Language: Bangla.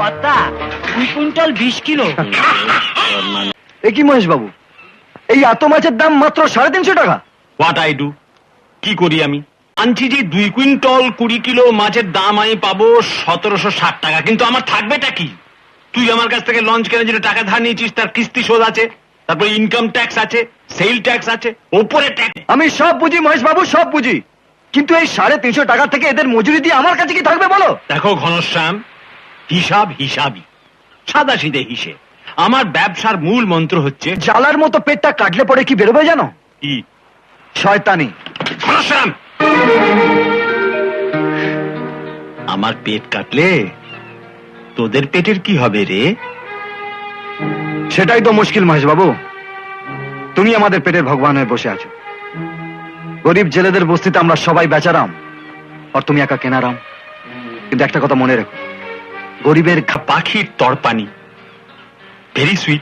কর্তা দুই কুইন্টাল বিশ কিলো। এ কি মহেশ বাবু? এই এত মাছের দাম মাত্র সাড়ে তিনশো টাকা। হোয়াট আই ডু কি করি আমি? আনছি যে দুই কুইন্টল কুড়ি কিলো মাছের দাম আমি পাবো সতেরোশো ষাট টাকা। কিন্তু আমার থাকবেটা কি? তুই আমার কাছ থেকে লঞ্চ কেনার জন্য টাকা ধার নিয়েছিস তার কিস্তি শোধ আছে তারপর ইনকাম ট্যাক্স আছে সেল ট্যাক্স আছে ওপরে ট্যাক্স আমি সব বুঝি মহেশ বাবু সব বুঝি। কিন্তু এই সাড়ে তিনশো টাকা থেকে এদের মজুরি দিয়ে আমার কাছে কি থাকবে বলো? দেখো ঘনশ্যাম হিসাব হিসাবই। সাদা সিধে হিসেব আমার ব্যবসার মূল মন্ত্র হচ্ছে জ্বালার মতো পেটটা কাটলে পরে কি বেরোবে জানো? কি? শয়তানি। আমার পেট কাটলে তোদের পেটের কি হবে রে? সেটাই তো মুশকিল মহেশ বাবু তুমি আমাদের পেটের ভগবান হয়ে বসে আছো। গরিব জেলেদের বস্তিতে আমরা সবাই বেচারাম আর তুমি একা কেনারাম। কিন্তু একটা কথা মনে রেখো। গরিবের পাখির তরপানি। Very sweet